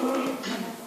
かな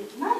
15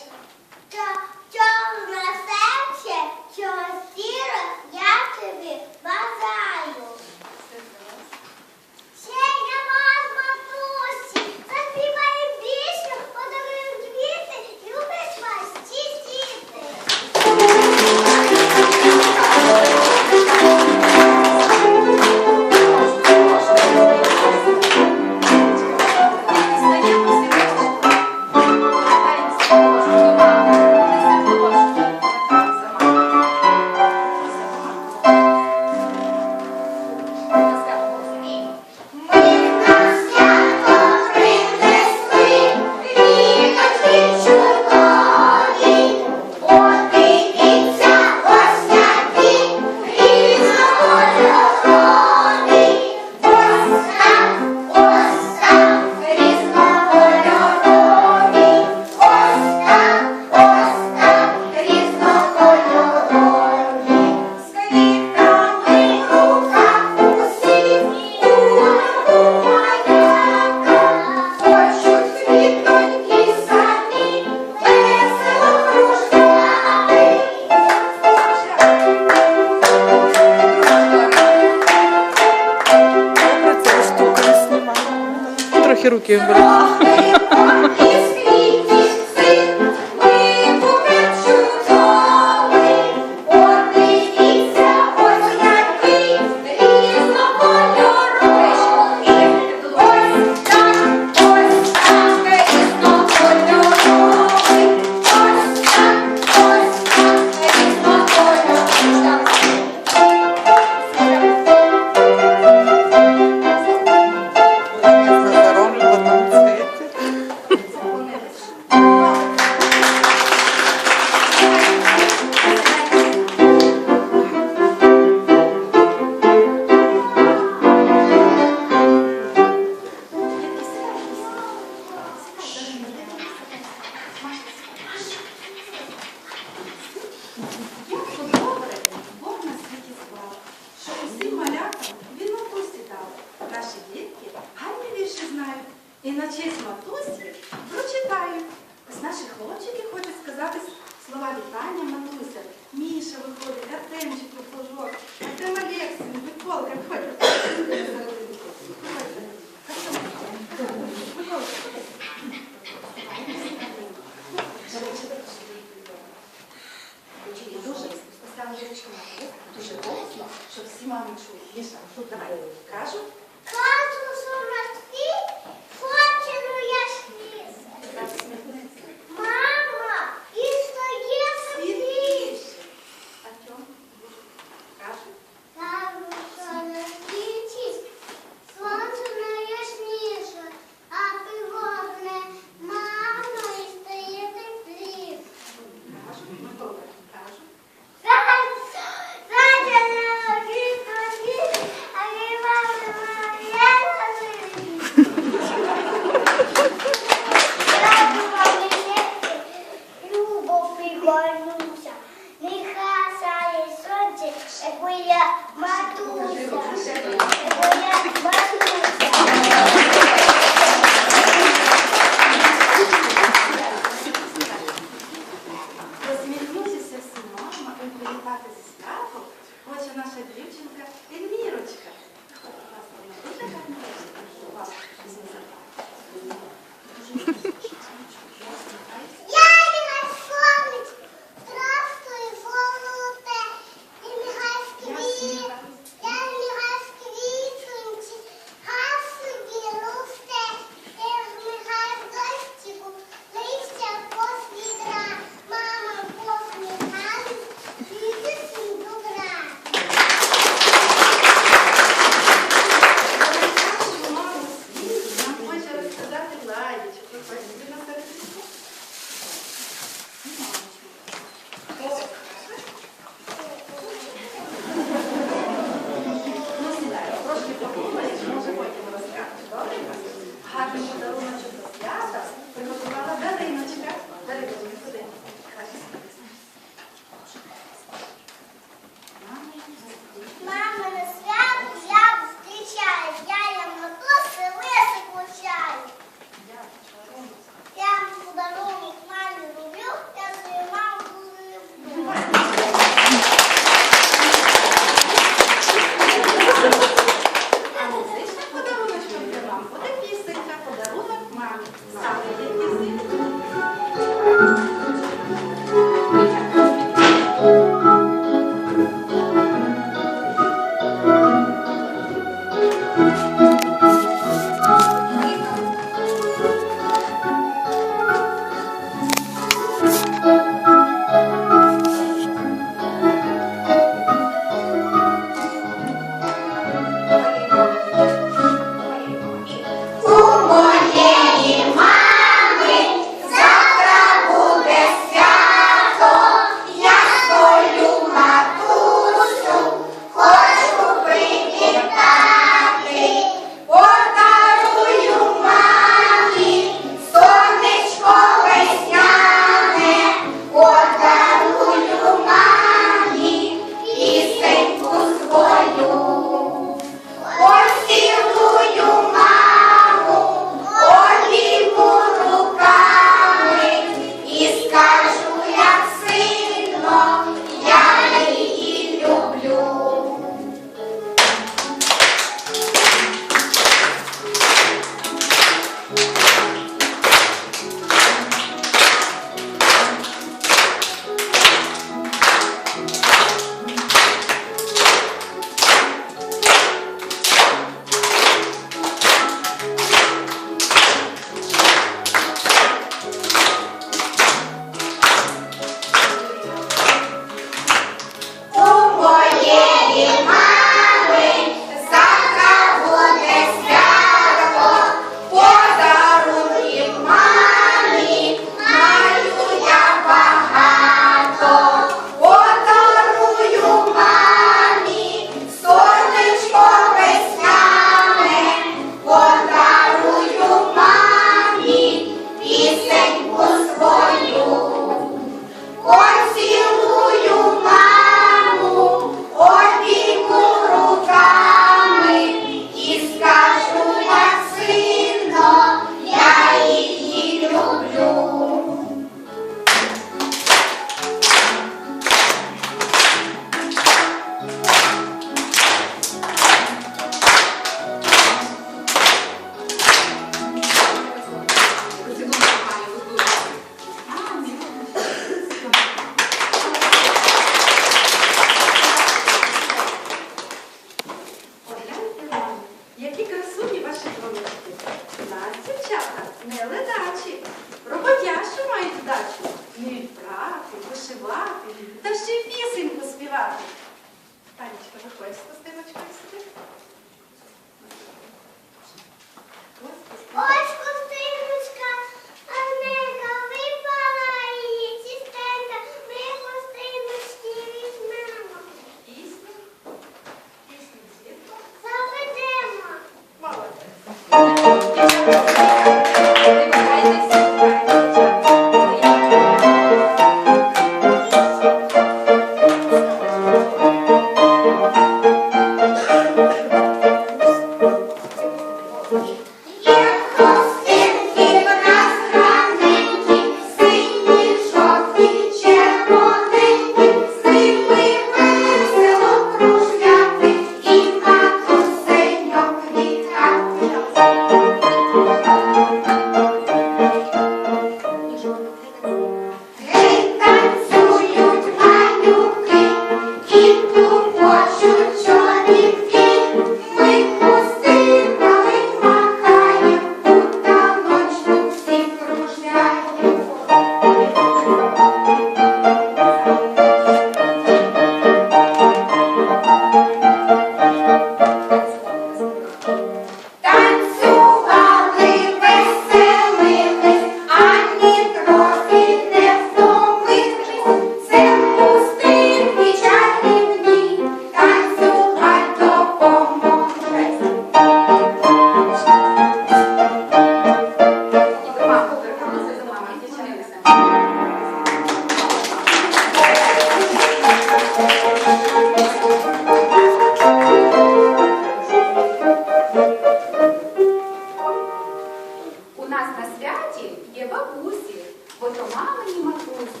про мамині матусі.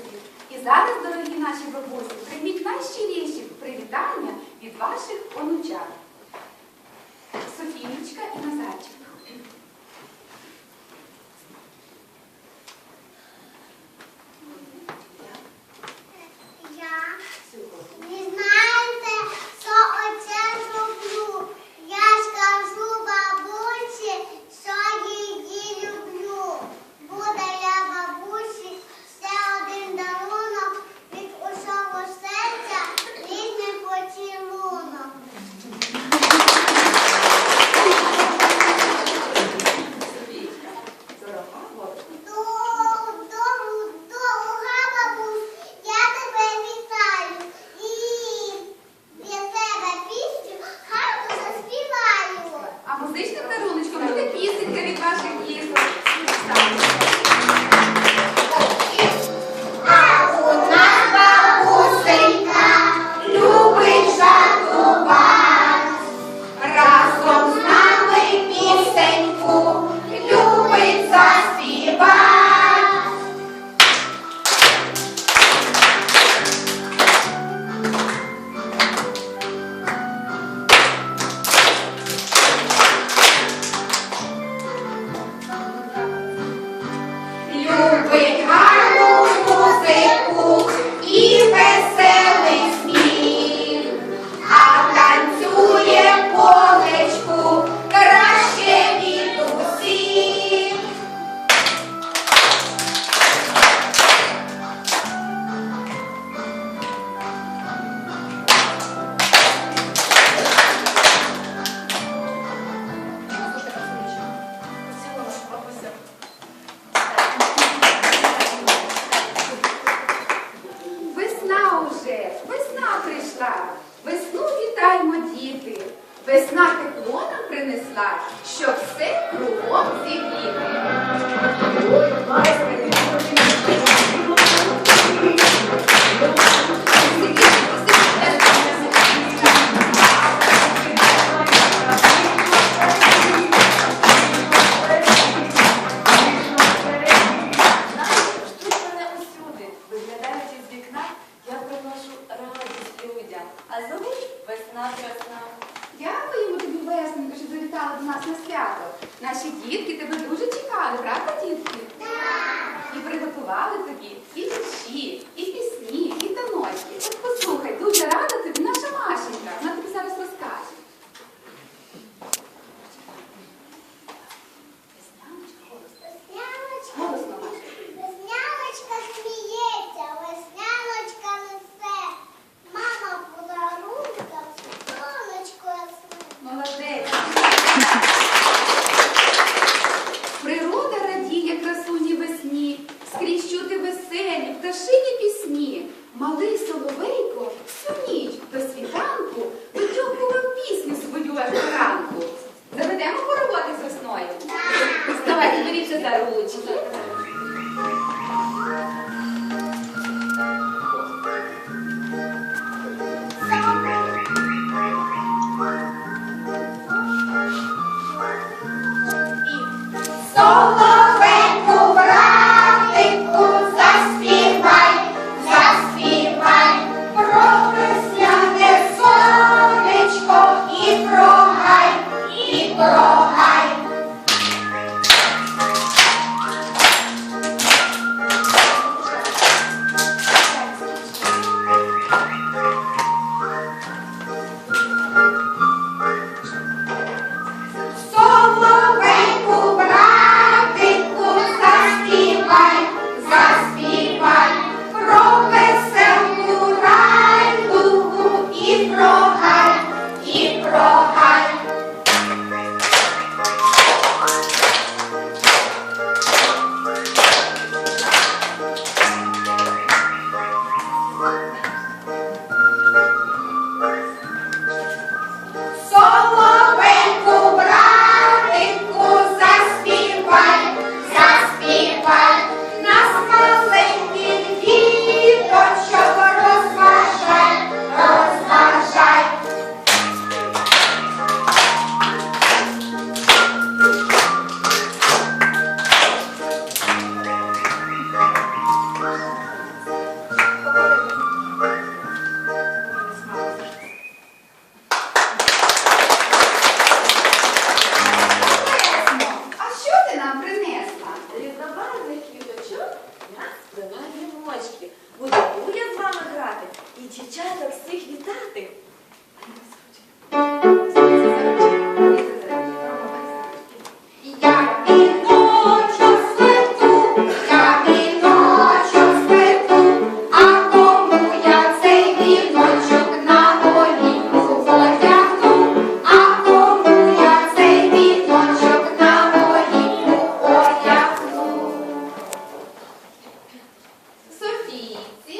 І зараз, дорогі наші бабусі, прийміть найщиріші привітання від ваших онучат. Софієчка і Назар. Малий соловей difícil.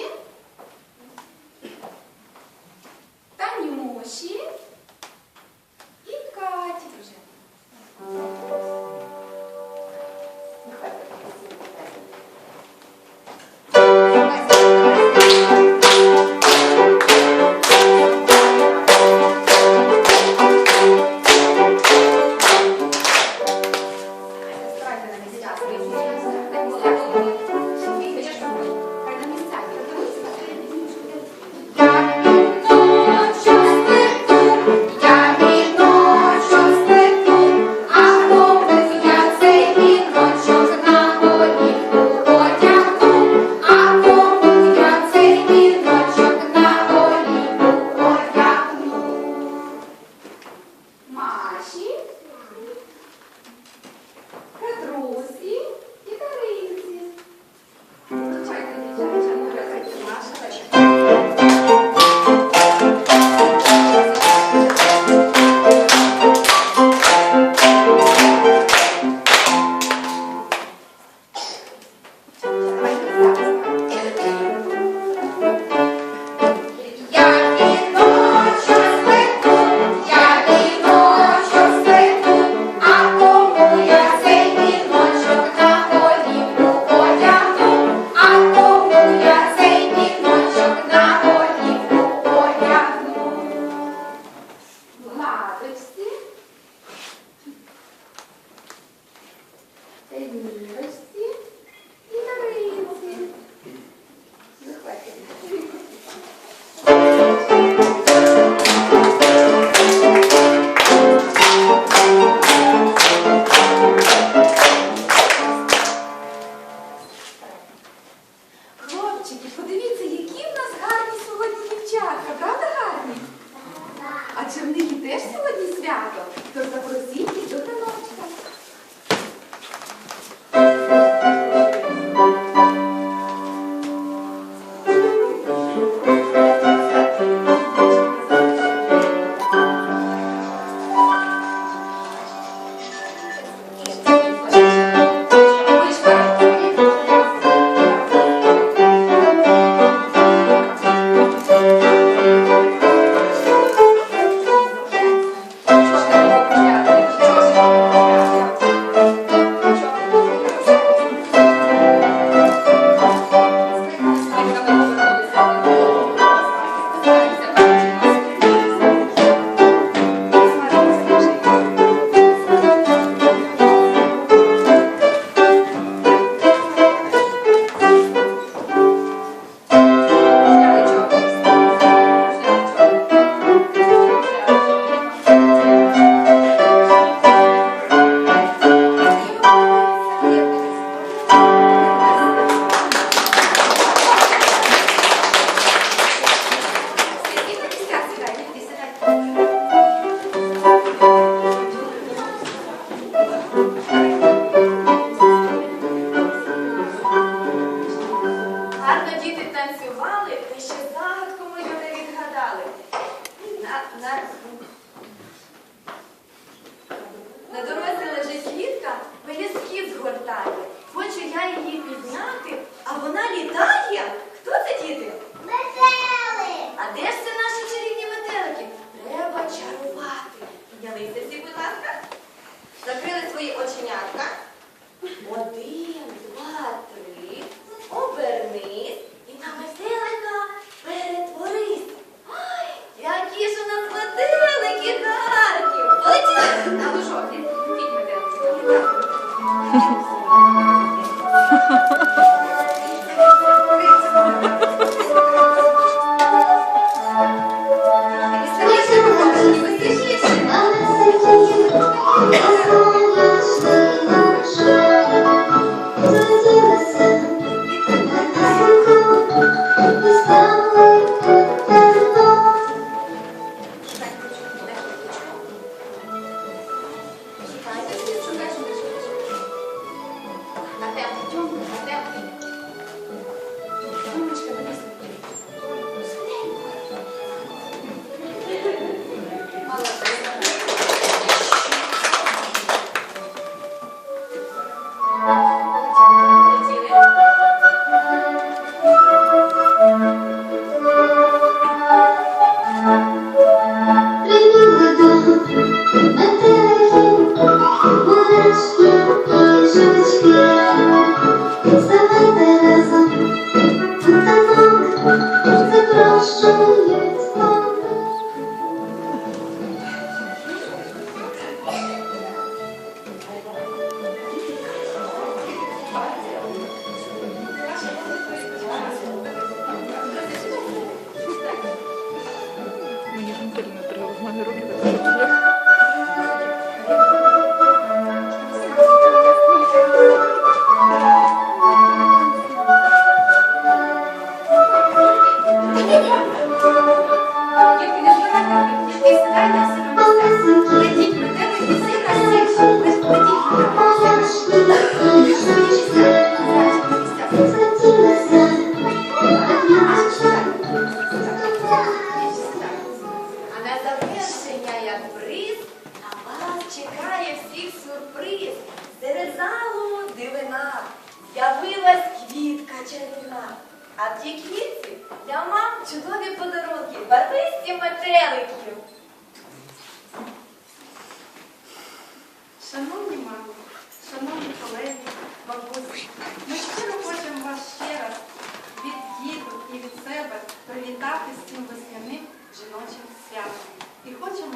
Amen.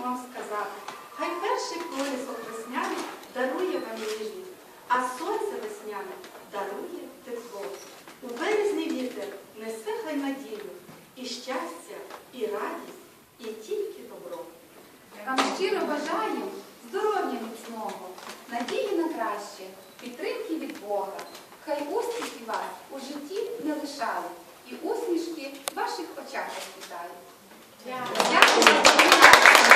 вам сказати, хай перший пролісок весняний дарує вам ніжність, а сонце весняне дарує тепло. У березний вітер несе хай надію, і щастя, і радість, і тільки добро. Вам щиро бажаю здоров'я міцного, надії на краще, підтримки від Бога. Хай успіхи вас у житті не лишають, і усмішки в ваших очах розпитають. Дякую. Дякую.